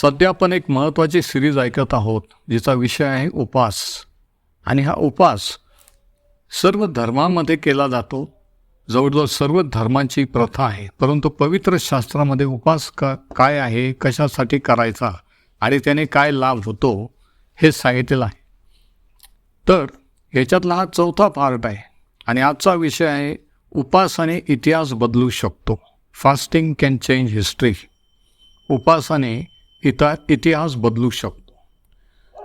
सध्या आपण एक महत्त्वाची सिरीज ऐकत आहोत जिचा विषय आहे उपास. आणि हा उपास सर्व धर्मामध्ये केला जातो. जवळजवळ सर्व धर्मांची प्रथा आहे. परंतु पवित्र शास्त्रामध्ये उपास का काय आहे कशासाठी करायचा आणि त्याने काय लाभ होतो हे सांगितलेलं आहे. तर ह्याच्यातला हा चौथा पार्ट आहे. आणि आजचा विषय आहे उपासाने इतिहास बदलू शकतो. फास्टिंग कॅन चेंज हिस्ट्री उपासाने इता इतिहास बदलू शकतो.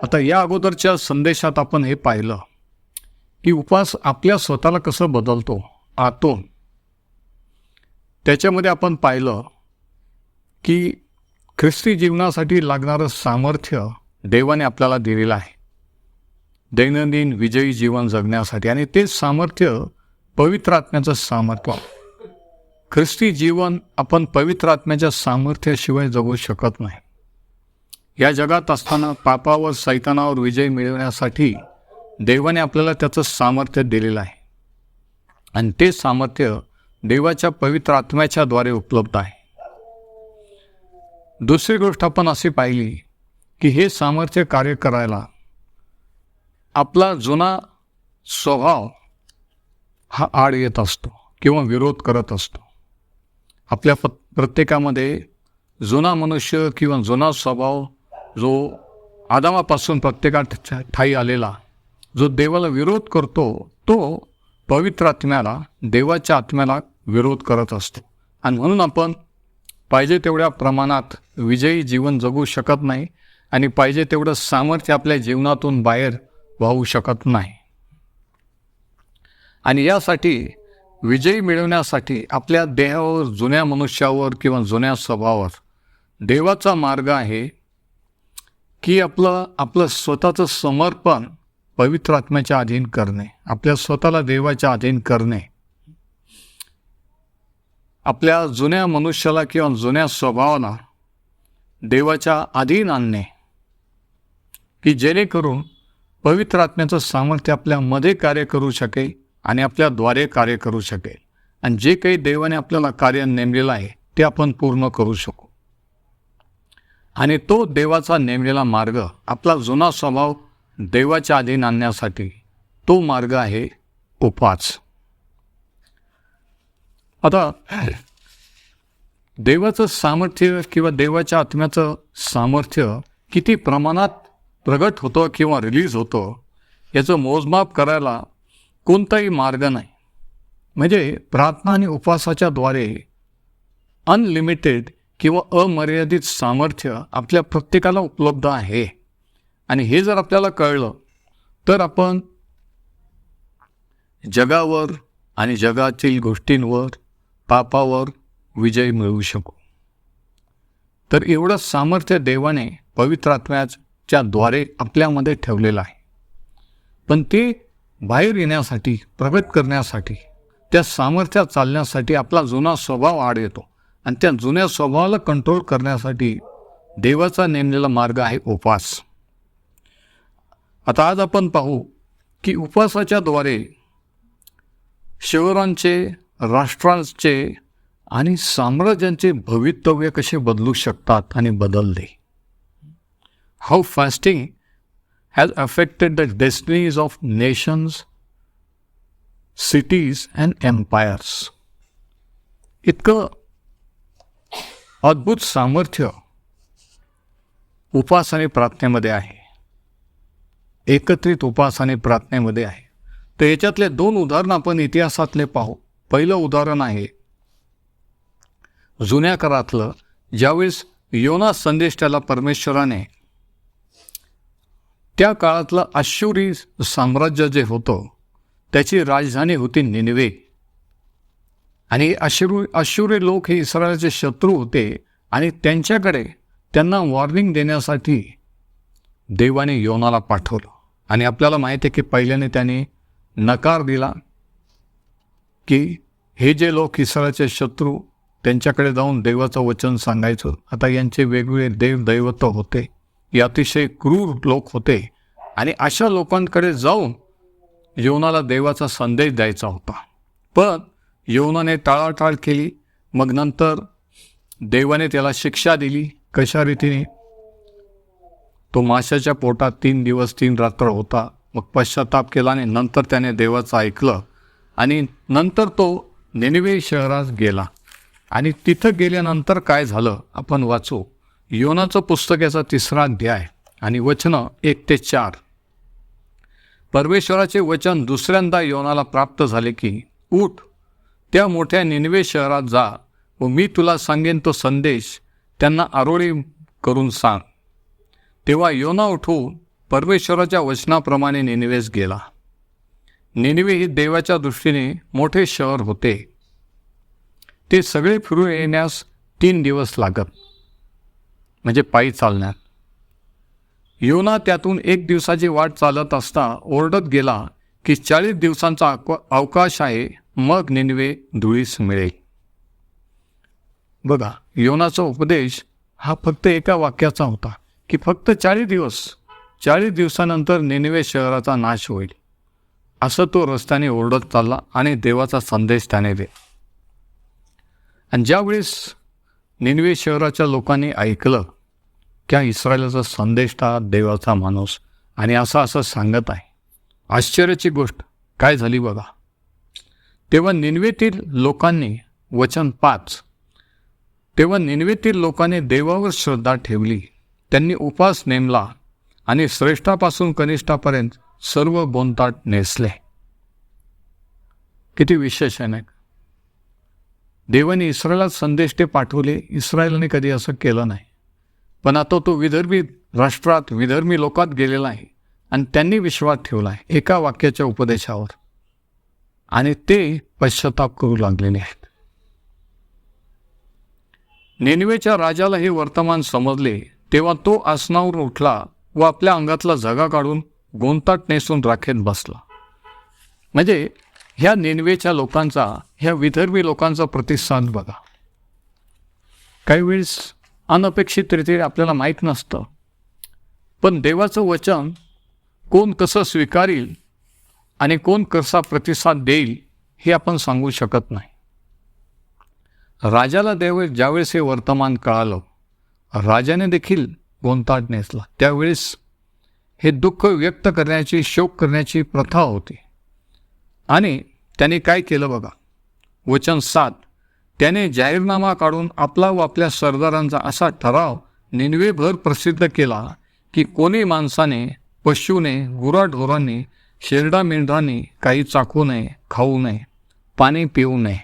आता या अगोदरच्या संदेशात आपण हे पाहिलं की उपास आपल्या स्वतःला कसं बदलतो? आतून. त्याच्यामध्ये आपण पाहिलं की ख्रिस्ती जीवनासाठी लागणारं सामर्थ्य देवाने आपल्याला दिलेलं आहे. दैनंदिन विजयी जीवन जगण्यासाठी आणि ते सामर्थ्य पवित्र आत्म्याचं सामर्थ्य. ख्रिस्ती जीवन आपण पवित्र आत्म्याच्या सामर्थ्याशिवाय जगू शकत नाही. या जगात असताना पापावर सैतानावर विजय मिळवण्यासाठी देवाने आपल्याला त्याचं सामर्थ्य दिलेलं आहे. आणि ते सामर्थ्य देवाच्या पवित्र आत्म्याच्याद्वारे उपलब्ध आहे. दुसरी गोष्ट आपण अशी पाहिली की हे सामर्थ्य कार्य करायला आपला जुना स्वभाव हा आड येत असतो किंवा विरोध करत असतो. आपल्या प्रत्येकामध्ये जुना मनुष्य किंवा जुना स्वभाव जो आदामापासून प्रत्येकात ठाई आलेला जो देवाला विरोध करतो तो पवित्र आत्म्याला देवाच्या आत्म्याला विरोध करत असतो. आणि म्हणून आपण पाहिजे तेवढ्या प्रमाणात विजयी जीवन जगू शकत नाही आणि पाहिजे तेवढं सामर्थ्य आपल्या जीवनातून बाहेर वाहू शकत नाही. आणि यासाठी विजयी मिळवण्यासाठी आपल्या देहावर जुन्या मनुष्यावर किंवा जुन्या स्वभावावर देवाचा मार्ग आहे की आपलं आपलं स्वतःचं समर्पण पवित्र आत्म्याच्या अधीन करणे आपल्या स्वतःला देवाच्या अधीन करणे. आपल्या जुन्या मनुष्याला किंवा जुन्या स्वभावाला देवाच्या अधीन आणणे की जेणेकरून पवित्र आत्म्याचं सामर्थ्य आपल्यामध्ये कार्य करू शकेल आणि आपल्याद्वारे कार्य करू शकेल. आणि जे काही देवाने आपल्याला कार्य नेमलेलं आहे ते आपण पूर्ण करू शकू. आणि तो देवाचा नेमलेला मार्ग आपला जुना स्वभाव देवाच्या अधीन आणण्यासाठी तो मार्ग आहे उपास. आता देवाचं सामर्थ्य किंवा देवाच्या आत्म्याचं सामर्थ्य किती प्रमाणात प्रगट होतं किंवा रिलीज होतं याचं मोजमाप करायला कोणताही मार्ग नाही. म्हणजे प्रार्थना आणि उपवासाच्याद्वारे अनलिमिटेड किंवा अमर्यादित सामर्थ्य आपल्या प्रत्येकाला उपलब्ध आहे. आणि हे जर आपल्याला कळलं तर आपण जगावर आणि जगातील गोष्टींवर पापावर विजय मिळवू शकू. तर एवढं सामर्थ्य देवाने पवित्रात्म्याच्या द्वारे आपल्यामध्ये ठेवलेलं आहे. पण ते बाहेर येण्यासाठी प्रगत करण्यासाठी त्या सामर्थ्यात चालण्यासाठी आपला जुना स्वभाव आड येतो. आणि त्या जुन्या स्वभावाला कंट्रोल करण्यासाठी देवाचा नेमलेला मार्ग आहे उपवास. आता आज आपण पाहू की उपवासाच्याद्वारे शहरांचे राष्ट्रांचे आणि साम्राज्यांचे भवितव्य कसे बदलू शकतात आणि बदलले? How fasting has affected the destinies of nations cities and empires इतकं अद्भुत सामर्थ्य उपास आणि प्रार्थनेमध्ये आहे. एकत्रित उपास आणि प्रार्थनेमध्ये आहे. तर याच्यातले दोन उदाहरणं आपण इतिहासातले पाहू. पहिलं उदाहरण आहे जुन्या करातलं ज्यावेळेस योना संदेश त्याला परमेश्वराने त्या काळातलं आशुरी साम्राज्य जे होतं त्याची राजधानी होती निनवे. आणि अश्रू अश्युरी लोक हे इस्रायलचे शत्रू होते आणि त्यांच्याकडे त्यांना वॉर्निंग देण्यासाठी देवाने योनाला पाठवलं. आणि आपल्याला माहिती आहे की पहिल्याने त्याने नकार दिला की हे जे लोक इस्रायलचे शत्रू त्यांच्याकडे जाऊन देवाचं वचन सांगायचं. आता यांचे वेगवेगळे देव दैवत होते. हे अतिशय क्रूर लोक होते. आणि अशा लोकांकडे जाऊन योनाला देवाचा संदेश द्यायचा होता. पण यवनाने टाळाटाळ केली. मग नंतर देवाने त्याला शिक्षा दिली. कशा रीतीने? तो माशाच्या पोटात तीन दिवस तीन रात्र होता. मग पश्चाताप केला आणि नंतर त्याने देवाचं ऐकलं. आणि नंतर तो नेनवे शहरात गेला. आणि तिथं गेल्यानंतर काय झालं? आपण वाचू. योनाचं पुस्तकाचा तिसरा अध्याय आणि वचनं एक ते चार. परमेश्वराचे वचन दुसऱ्यांदा योनाला प्राप्त झाले की उठ त्या मोठ्या निनवे शहरात जा व मी तुला सांगेन तो संदेश त्यांना आरोळी करून सांग. तेव्हा योना उठून परमेश्वराच्या वचनाप्रमाणे निनवेस गेला. निनवे ही देवाच्या दृष्टीने मोठे शहर होते. ते सगळे फिरून येण्यास तीन दिवस लागत म्हणजे पायी चालण्यात. योना त्यातून एक दिवसाची वाट चालत असता ओरडत गेला की चाळीस दिवसांचा अवकाश आहे. मग निनवे धुळीस मिळेल बघा योनाचा उपदेश हा फक्त एका वाक्याचा होता की फक्त चाळीस दिवस चाळीस दिवसानंतर निनवे शहराचा नाश होईल. असं तो रस्त्याने ओरडत चालला आणि देवाचा संदेश त्याने दे आणि ज्यावेळेस निनवे शहराच्या लोकांनी ऐकलं त्या इस्रायलाचा संदेष्टा देवाचा माणूस आणि असं असं सांगत आहे. आश्चर्याची गोष्ट काय झाली बघा. तेव्हा निनवेतील लोकांनी वचन पाच. तेव्हा निनवेतील लोकांनी देवावर श्रद्धा ठेवली. त्यांनी उपास नेमला आणि श्रेष्ठापासून कनिष्ठापर्यंत सर्व बोनताट नेसले. किती विशेष आहे ना देवाने इस्रायलात संदेश ते पाठवले. इस्रायलने कधी असं केलं नाही. पण आता तो विदर्भी राष्ट्रात विदर्भी लोकात गेलेला आहे आणि त्यांनी विश्वास ठेवला आहे. एका वाक्याच्या उपदेशावर. आणि ते पश्चाताप करू लागलेले आहेत नेनवेच्या राजाला हे वर्तमान समजले तेव्हा तो आसनावर उठला व आपल्या अंगातला जगा काढून गोंताट नेसून राखेत बसला. म्हणजे ह्या नेनवेच्या लोकांचा ह्या विदर्भी लोकांचा प्रतिसाद बघा. काही वेळेस अनपेक्षितरीत्या आपल्याला माहीत नसतं. पण देवाचं वचन कोण कसं स्वीकारील आणि कोण कसा प्रतिसाद देईल हे आपण सांगू शकत नाही. राजाला देवे ज्यावेळेस हे वर्तमान कळालं राजाने देखील गोंताट नेसला. त्यावेळेस हे दुःख व्यक्त करण्याची शोक करण्याची प्रथा होती. आणि त्याने काय केलं बघा? वचन सात. त्याने जाहीरनामा काढून आपला व आपल्या सरदारांचा असा ठराव निनवेभर प्रसिद्ध केला की कोणी माणसाने पशूने गुराढोरांनी शेरडा मेंढरांनी काही चाकू नये खाऊ नये पाणी पिऊ नये.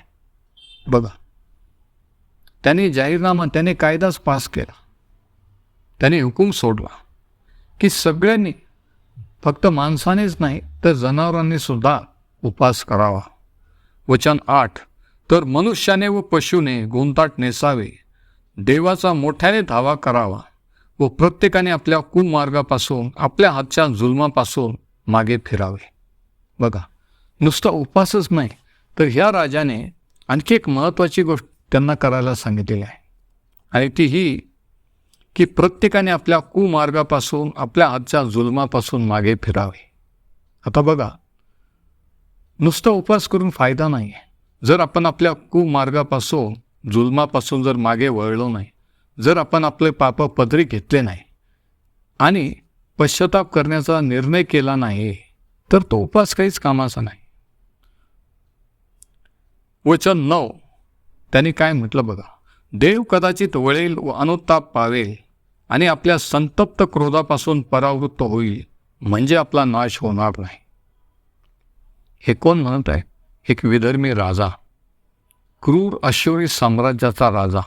बघा. त्याने जाहीरनामा त्याने कायदाच पास केला. त्याने हुकूम सोडला. की सगळ्यांनी फक्त माणसानेच नाही तर जनावरांनी सुद्धा उपास करावा. वचन आठ. तर मनुष्याने व पशुने गोंताट नेसावे. देवाचा मोठ्याने धावा करावा व प्रत्येकाने आपल्या कुमार्गापासून आपल्या हातच्या जुलमापासून मागे फिरावे. बघा नुसता उपासच नाही तर ह्या राजाने आणखी एक महत्त्वाची गोष्ट त्यांना करायला सांगितलेली आहे. आणि ती ही की प्रत्येकाने आपल्या कुमार्गापासून आपल्या आजच्या जुलमापासून मागे फिरावे. आता बघा नुसता उपास करून फायदा नाही. आहे जर आपण आपल्या कुमार्गापासून जुलमापासून जर मागे वळलो नाही जर आपण आपले पाप पदरी घेतले नाही आणि पश्चाताप करण्याचा निर्णय केला नाही तर तो उपास काहीच कामाचा नाही. वचन नऊ. त्यांनी काय म्हटलं बघा? देव कदाचित वळेल व अनुताप पावेल आणि आपल्या संतप्त क्रोधापासून परावृत्त होईल म्हणजे आपला नाश होणार नाही. हे कोण म्हणत आहे? एक विधर्मी राजा. क्रूर अश्वरी साम्राज्याचा राजा.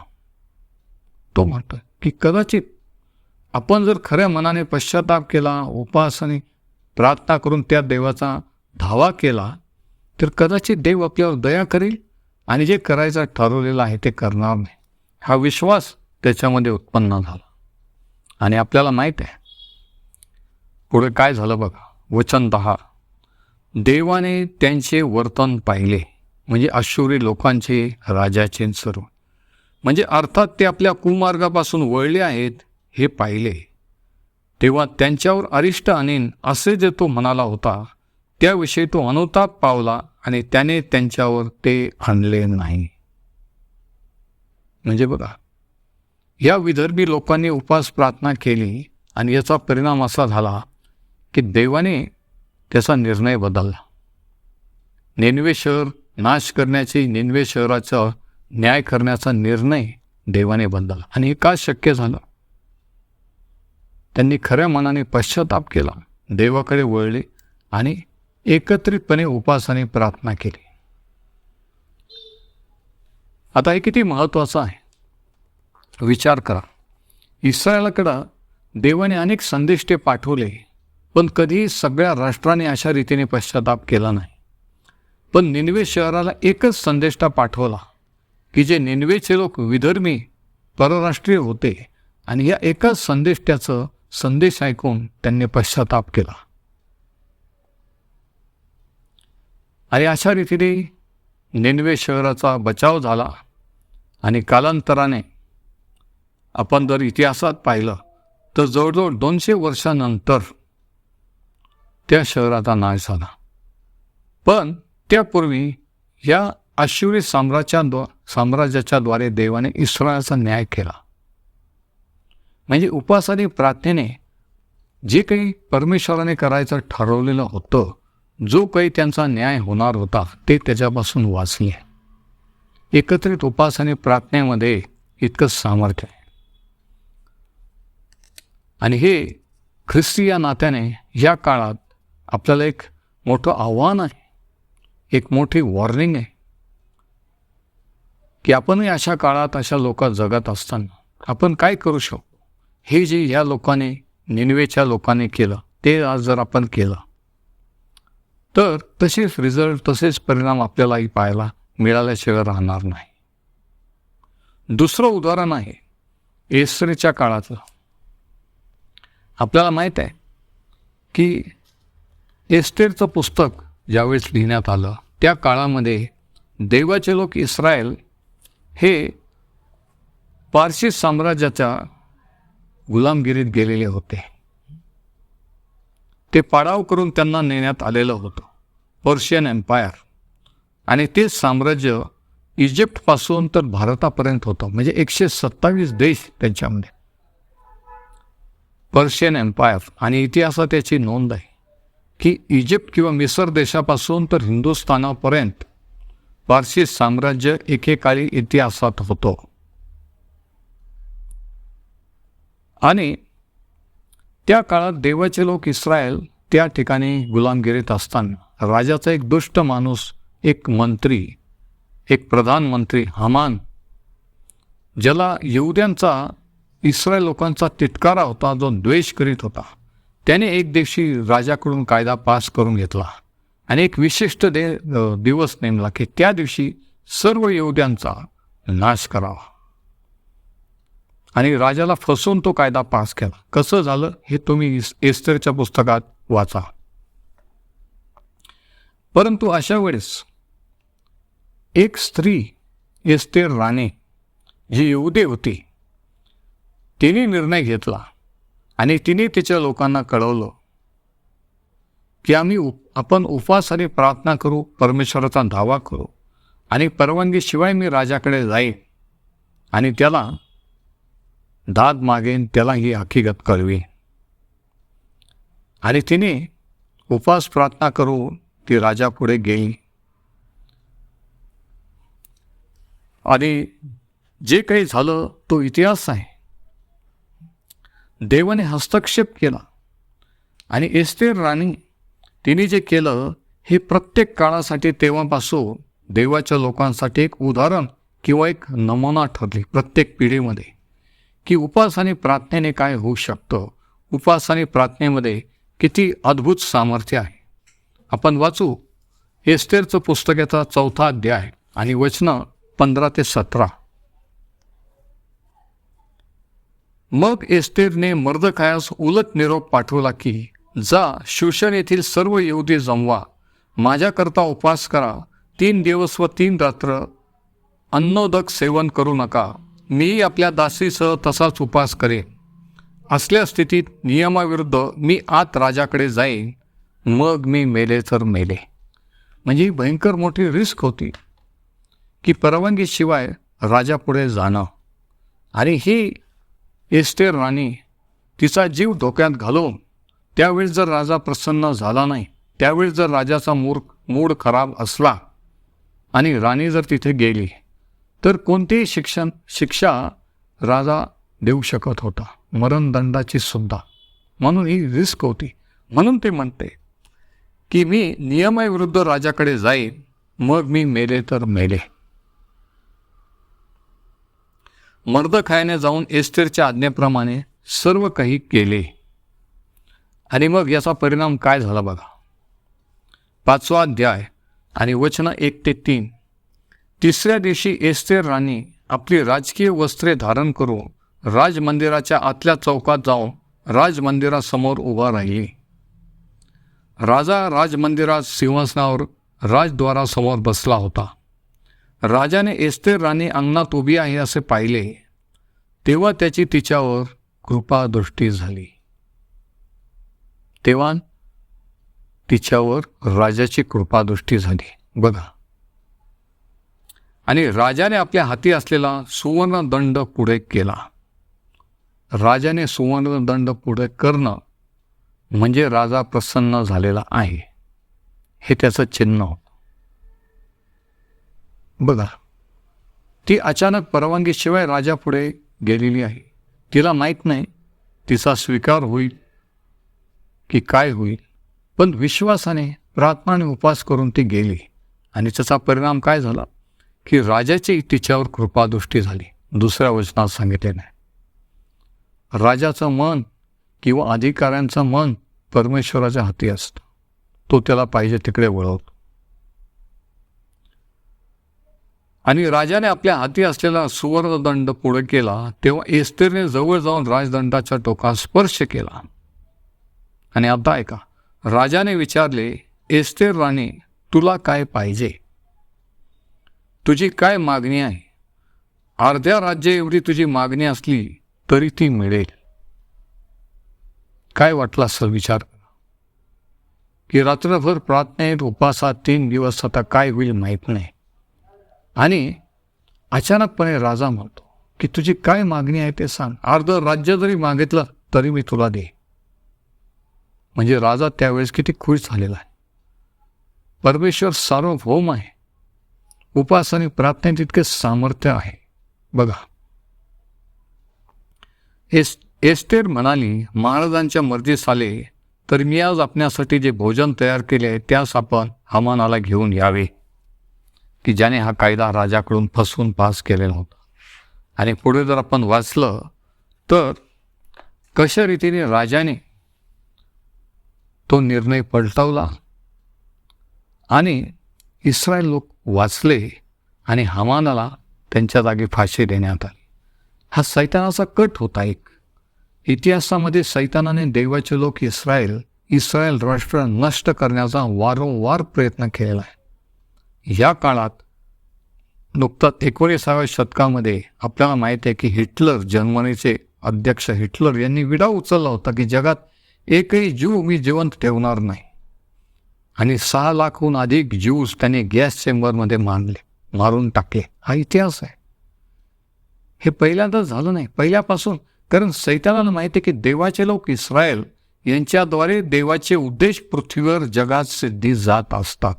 तो म्हणतो की कदाचित आपण जर खऱ्या मनाने पश्चाताप केला उपासने प्रार्थना करून त्या देवाचा धावा केला तर कदाचित देव आपल्यावर दया करेल आणि जे करायचं ठरवलेलं आहे ते करणार नाही. हा विश्वास त्याच्यामध्ये उत्पन्न झाला. आणि आपल्याला माहीत आहे. पुढे काय झालं बघा. वचन दहा. देवाने त्यांचे वर्तन पाहिले. म्हणजे अशुरी लोकांचे राजाचे सर्व. म्हणजे अर्थात ते आपल्या कुमार्गापासून वळले आहेत. हे पाहिले. तेव्हा त्यांच्यावर अरिष्ट आणीन असे जे तो म्हणाला होता त्याविषयी तो अनुताप पावला आणि त्याने त्यांच्यावर ते आणले नाही. म्हणजे बघा या विदर्भी लोकांनी उपास प्रार्थना केली आणि याचा परिणाम असा झाला की देवाने त्याचा निर्णय बदलला. नेनवे शहर नाश करण्याची नेनवे शहराचा न्याय करण्याचा निर्णय देवाने बदलला. आणि हे का शक्य झालं? त्यांनी खऱ्या मनाने पश्चाताप केला. देवाकडे वळले आणि एकत्रितपणे उपासाने प्रार्थना केली. आता हे किती महत्त्वाचं आहे. विचार करा. इस्रायलाकडं देवाने अनेक संदेष्टे पाठवले पण कधीही सगळ्या राष्ट्राने अशा रीतीने पश्चाताप केला नाही. पण निनवे शहराला एकच संदेष्टा पाठवला की जे निनवेचे लोक विधर्मी परराष्ट्रीय होते आणि या एकाच संदेष्ट्याचं संदेश ऐकून त्यांनी पश्चाताप केला. आणि अशा रीतीने नेनवे शहराचा बचाव झाला आणि कालांतराने आपण जर इतिहासात पाहिलं तर जवळजवळ दोनशे वर्षानंतर त्या शहराचा नाश झाला. पण त्यापूर्वी या आशिवरी साम्राज्याद्वा साम्राज्याच्याद्वारे देवाने इस्रायलचा न्याय केला. म्हणजे उपासाने प्रार्थनेने जे काही परमेश्वराने करायचं ठरवलेलं होतं जो काही त्यांचा न्याय होणार होता ते त्याच्यापासून वाचले एकत्रित उपास आणि प्रार्थनेमध्ये इतकंच सामर्थ्य आहे. आणि हे ख्रिस्ती या नात्याने या काळात आपल्याला एक मोठं आव्हान आहे. एक मोठी वॉर्निंग आहे. की आपणही अशा काळात अशा लोकात जगत असताना आपण काय करू शकतो हे जे या लोकांनी निनवेच्या लोकांनी केलं ते आज जर आपण केलं तर तसेच रिझल्ट तसेच परिणाम आपल्यालाही पाहायला मिळाल्याशिवाय राहणार नाही. दुसरं उदाहरण आहे एसरेच्या काळाचं. आपल्याला माहीत आहे की एस्टेरचं पुस्तक ज्यावेळेस लिहिण्यात आलं त्या काळामध्ये देवाचे लोक इस्रायल हे पारशी साम्राज्याच्या गुलामगिरीत गेलेले होते. ते पाडाव करून त्यांना नेण्यात आलेलं होतं. Persian empire. आणि ते साम्राज्य इजिप्तपासून तर भारतापर्यंत होतं. म्हणजे एकशे सत्तावीस देश त्यांच्यामध्ये. Persian empire. आणि इतिहासात त्याची नोंद आहे की इजिप्त किंवा मिसर देशापासून तर हिंदुस्थानापर्यंत पारसी साम्राज्य एकेकाळी इतिहासात होतं. आणि त्या काळात देवाचे लोक इस्रायल त्या ठिकाणी गुलामगिरीत असताना राजाचा एक दुष्ट माणूस एक मंत्री एक प्रधानमंत्री हमान ज्याला येऊद्यांचा इस्रायल लोकांचा तिटकारा होता जो द्वेष करीत होता त्याने एक दिवशी राजाकडून कायदा पास करून घेतला. आणि एक विशिष्ट दे दिवस नेमला की त्या दिवशी सर्व येऊद्यांचा नाश करावा. आणि राजाला फसवून तो कायदा पास केला. कसं झालं हे तुम्ही एस्टरच्या पुस्तकात वाचा. परंतु अशा वेळेस एक स्त्री एस्तेर राणे जी येऊदे होती तिने निर्णय घेतला आणि तिने तिच्या लोकांना कळवलं की आम्ही उप आपण उपवासाने प्रार्थना करू परमेश्वराचा धावा करू आणि परवानगीशिवाय मी राजाकडे जाईन आणि त्याला दाद मागेन त्याला ही हकीकत कळवी. आणि तिने उपास प्रार्थना करून ती राजापुढे गेली. आणि जे काही झालं तो इतिहास आहे. देवाने हस्तक्षेप केला. आणि एस्तेर राणी तिने जे केलं हे प्रत्येक काळासाठी तेव्हापासून देवाच्या लोकांसाठी एक उदाहरण किंवा एक नमुना ठरली प्रत्येक पिढीमध्ये. की उपास आणि प्रार्थनेने काय होऊ शकतं? उपास आणि प्रार्थनेमध्ये किती अद्भुत सामर्थ्य आहे. आपण वाचू. एस्टेरचं पुस्तकाचा चौथा अध्याय आणि वचनं पंधरा ते सतरा. मग एस्टेरने मर्दकायास उलट निरोप पाठवला की जा शोषण येथील सर्व येहुदी जमवा. माझ्याकरता उपास करा. तीन दिवस व तीन रात्र अन्नोदक सेवन करू नका. मी आपल्या दासीसह तसाच उपास करेन. असल्या स्थितीत नियमाविरुद्ध मी आत राजाकडे जाईन मग मी मेले तर मेले. म्हणजे ही भयंकर मोठी रिस्क होती की परवानगीशिवाय राजापुढे जाणं. आणि ही एस्टेर राणी तिचा जीव धोक्यात घालवून त्यावेळी जर राजा प्रसन्न झाला नाही त्यावेळी जर राजाचा मूर मूड खराब असला आणि राणी जर तिथे गेली तर कोणतीही शिक्षण शिक्षा राजा देऊ शकत होता? मरणदंडाची सुद्धा. म्हणून ही रिस्क होती. म्हणून ते म्हणते की मी नियमाविरुद्ध राजाकडे जाईन मग मी मेले तर मेले. मर्दखायाने जाऊन एस्टेरच्या आज्ञेप्रमाणे सर्व काही केले. आणि मग याचा परिणाम काय झाला बघा? पाचवा अध्याय आणि वचन एक ते तीन. तिसऱ्या दिवशी एस्तेर राणी आपली राजकीय वस्त्रे धारण करून राजमंदिराच्या आतल्या चौकात जाऊन राजमंदिरासमोर उभा राहिली. राजा राजमंदिरात सिंहासनावर राजद्वारासमोर बसला होता. राजाने एस्तेर राणी अंगणात उभी आहे असे पाहिले. तेव्हा त्याची तिच्यावर कृपादृष्टी झाली. तेव्हा तिच्यावर राजाची कृपादृष्टी झाली. बघा. आणि राजाने आपल्या हाती असलेला सुवर्णदंड पुढे केला. राजाने सुवर्णदंड पुढे करणं म्हणजे राजा प्रसन्न झालेला आहे. हे त्याचं चिन्ह. होतं बघा ती अचानक परवानगीशिवाय राजापुढे गेलेली आहे. तिला माहीत नाही तिचा स्वीकार होईल की काय होईल पण विश्वासाने प्रार्थना आणि उपवास करून ती गेली. आणि त्याचा परिणाम काय झाला? की राजाची तिच्यावर कृपादृष्टी झाली. दुसऱ्या वचनात सांगितले नाही. राजाचं मन किंवा अधिकाऱ्यांचं मन परमेश्वराच्या हाती असतं. तो त्याला पाहिजे तिकडे वळवतो. आणि राजाने आपल्या हाती असलेला सुवर्णदंड पुढे केला तेव्हा एस्तेरने जवळ जाऊन राजदंडाच्या टोकास स्पर्श केला. आणि आता ऐका राजाने विचारले एस्तेर राणी तुला काय पाहिजे? तुझी काय मागणी आहे? अर्ध्या राज्य एवढी तुझी मागणी असली तरी ती मिळेल. काय वाटला असं विचार? की रात्रभर प्रार्थनेत उपासात तीन दिवस आता काय होईल माहीत नाही. आणि अचानकपणे राजा म्हणतो की तुझी काय मागणी आहे ते सांग. अर्ध राज्य जरी मागितलं तरी मी तुला दे. म्हणजे राजा त्यावेळेस किती खुश झालेला आहे. परमेश्वर सार्वभौम आहे. उपास आणि प्रार्थने तितके सामर्थ्य आहे. बघा. एस एस्टेर म्हणाली महाराजांच्या मर्जीस आले तर मी आज आपण्यासाठी जे भोजन तयार केले आहे त्यास आपण हमानाला घेऊन यावे. की ज्याने हा कायदा राजाकडून फसवून पास केलेला होता. आणि पुढे जर आपण वाचलं तर कशा रीतीने राजाने तो निर्णय पलटवला आणि इस्रायल लोक वाचले आणि हमानाला त्यांच्या जागी फाशी देण्यात आली. हा सैतानाचा कट होता एक. इतिहासामध्ये सैतानाने देवाचे लोक इस्रायल इस्रायल राष्ट्र नष्ट करण्याचा वारंवार प्रयत्न केलेला आहे. या काळात नुकताच एकोणीसाव्या शतकामध्ये आपल्याला माहीत आहे की हिटलर जर्मनीचे अध्यक्ष हिटलर यांनी विडा उचलला होता की जगात एकही जीव मी जिवंत ठेवणार नाही. आणि सहा लाखहून अधिक ज्यूज त्याने गॅस चेंबरमध्ये मांडले मारून टाकले. हा इतिहास आहे. हे पहिल्यांदाच झालं नाही. पहिल्यापासून. कारण सैतानाला माहिती आहे की देवाचे लोक इस्रायल यांच्याद्वारे देवाचे उद्देश पृथ्वीवर जगात सिद्धी जात असतात.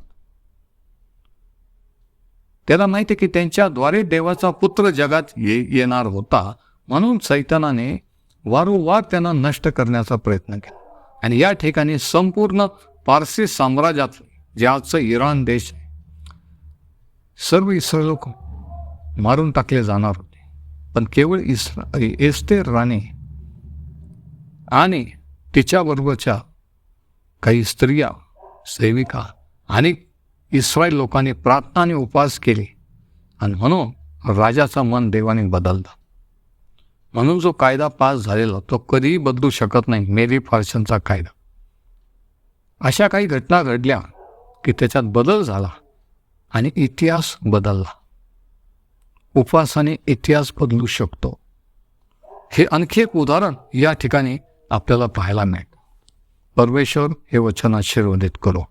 त्याला माहिती आहे की त्यांच्याद्वारे देवाचा पुत्र जगात ये येणार होता. म्हणून सैतानाने वारंवार त्यांना नष्ट करण्याचा प्रयत्न केला. आणि या ठिकाणी संपूर्ण पारसी साम्राज्यात जे आजचं इराण देश आहे सर्व इस्रायल लोक मारून टाकले जाणार होते. पण केवळ इस्रा एस्तेर राणे आणि तिच्याबरोबरच्या काही स्त्रिया सेविका आणि इस्रायल लोकांनी प्रार्थना आणि उपवास केले आणि म्हणून राजाचं मन देवाने बदललं. म्हणून जो कायदा पास झालेला तो कधीही बदलू शकत नाही मेरी फार्शनचा कायदा. अशा काही घटना घडल्या की त्याच्यात बदल झाला आणि इतिहास बदलला. उपवासाने इतिहास बदलू शकतो. हे आणखी एक उदाहरण या ठिकाणी आपल्याला पाहायला मिळेल. परमेश्वर हे वचन आशीर्वादित करो.